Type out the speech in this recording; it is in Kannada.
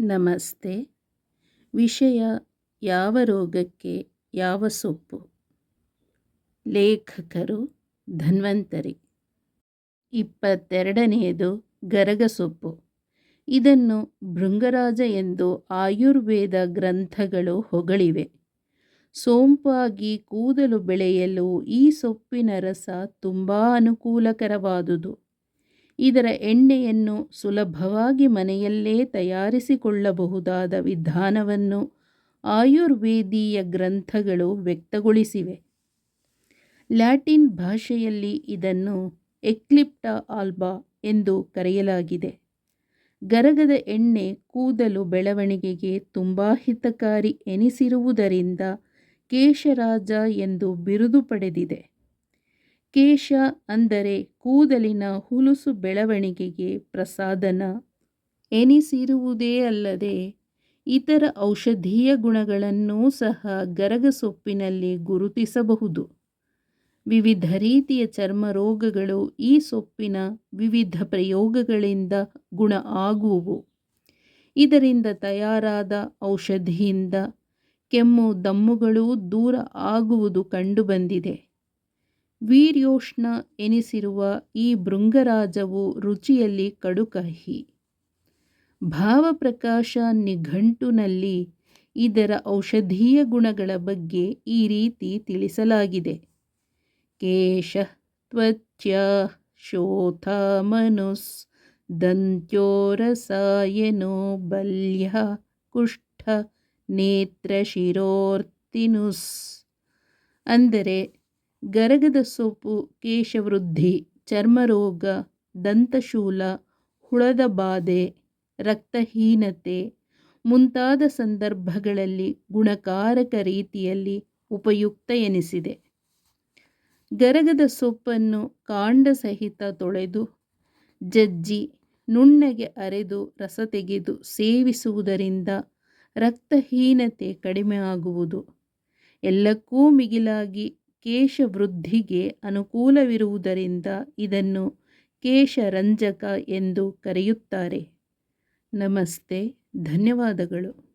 ನಮಸ್ತೆ. ವಿಷಯ ಯಾವ ರೋಗಕ್ಕೆ ಯಾವ ಸೊಪ್ಪು? ಲೇಖಕರು ಧನ್ವಂತರಿ. ಇಪ್ಪತ್ತೆರಡನೆಯದು ಗರಗಸೊಪ್ಪು ಇದನ್ನು ಭೃಂಗರಾಜ ಎಂದು ಆಯುರ್ವೇದ ಗ್ರಂಥಗಳು ಹೊಗಳಿವೆ. ಸೋಂಪಾಗಿ ಕೂದಲು ಬೆಳೆಯಲು ಈ ಸೊಪ್ಪಿನ ರಸ ತುಂಬ ಅನುಕೂಲಕರವಾದುದು. ಇದರ ಎಣ್ಣೆಯನ್ನು ಸುಲಭವಾಗಿ ಮನೆಯಲ್ಲೇ ತಯಾರಿಸಿಕೊಳ್ಳಬಹುದಾದ ವಿಧಾನವನ್ನು ಆಯುರ್ವೇದೀಯ ಗ್ರಂಥಗಳು ವ್ಯಕ್ತಗೊಳಿಸಿವೆ. ಲ್ಯಾಟಿನ್ ಭಾಷೆಯಲ್ಲಿ ಇದನ್ನು ಎಕ್ಲಿಪ್ಟಾ ಆಲ್ಬಾ ಎಂದು ಕರೆಯಲಾಗಿದೆ. ಗರಗದ ಎಣ್ಣೆ ಕೂದಲು ಬೆಳವಣಿಗೆಗೆ ತುಂಬ ಹಿತಕಾರಿ ಎನಿಸಿರುವುದರಿಂದ ಕೇಶರಾಜ ಎಂದು ಬಿರುದು ಪಡೆದಿದೆ. ಕೇಶ ಅಂದರೆ ಕೂದಲಿನ ಹುಲುಸು ಬೆಳವಣಿಗೆಗೆ ಪ್ರಸಾದನ. ಎನಿಸಿರುವುದೇ ಅಲ್ಲದೆ ಇತರ ಔಷಧೀಯ ಗುಣಗಳನ್ನೂ ಸಹ ಗರಗಸೊಪ್ಪಿನಲ್ಲಿ ಗುರುತಿಸಬಹುದು. ವಿವಿಧ ರೀತಿಯ ಚರ್ಮ ರೋಗಗಳು ಈ ಸೊಪ್ಪಿನ ವಿವಿಧ ಪ್ರಯೋಗಗಳಿಂದ ಗುಣ ಆಗುವು. ಇದರಿಂದ ತಯಾರಾದ ಔಷಧಿಯಿಂದ ಕೆಮ್ಮು, ದಮ್ಮುಗಳೂ ದೂರ ಆಗುವುದು ಕಂಡುಬಂದಿದೆ. ವೀರ್ಯೋಷ್ಣ ಎನಿಸಿರುವ ಈ ಭೃಂಗರಾಜವು ರುಚಿಯಲ್ಲಿ ಕಡುಕಹಿ. ಭಾವಪ್ರಕಾಶ ನಿಘಂಟುನಲ್ಲಿ ಇದರ ಔಷಧೀಯ ಗುಣಗಳ ಬಗ್ಗೆ ಈ ರೀತಿ ತಿಳಿಸಲಾಗಿದೆ. ಕೇಶ ತ್ವಚ್ಯ ಶೋಥ ಮನುಸ್ ದಂತ್ಯೋರಸಾಯನೋ ಬಲ್ಯ ಕುಷ್ಠ ನೇತ್ರ ಶಿರೋರ್ತಿನುಸ್. ಅಂದರೆ ಗರಗದ ಸೊಪ್ಪು, ಕೇಶವೃದ್ಧಿ, ಚರ್ಮರೋಗ, ದಂತಶೂಲ, ಹುಳದ ಬಾಧೆ, ರಕ್ತಹೀನತೆ ಮುಂತಾದ ಸಂದರ್ಭಗಳಲ್ಲಿ ಗುಣಕಾರಕ ರೀತಿಯಲ್ಲಿ ಉಪಯುಕ್ತ ಎನಿಸಿದೆ. ಗರಗದ ಸೊಪ್ಪನ್ನು ಕಾಂಡ ಸಹಿತ ತೊಳೆದು, ಜಜ್ಜಿ, ನುಣ್ಣಗೆ ಅರೆದು ರಸ ತೆಗೆದು ಸೇವಿಸುವುದರಿಂದ ರಕ್ತಹೀನತೆ ಕಡಿಮೆ ಆಗುವುದು. ಎಲ್ಲಕ್ಕೂ ಮಿಗಿಲಾಗಿ ಕೇಶವೃದ್ಧಿಗೆ ಅನುಕೂಲವಿರುವುದರಿಂದ ಇದನ್ನು ಕೇಶರಂಜಕ ಎಂದು ಕರೆಯುತ್ತಾರೆ. ನಮಸ್ತೆ ಧನ್ಯವಾದಗಳು.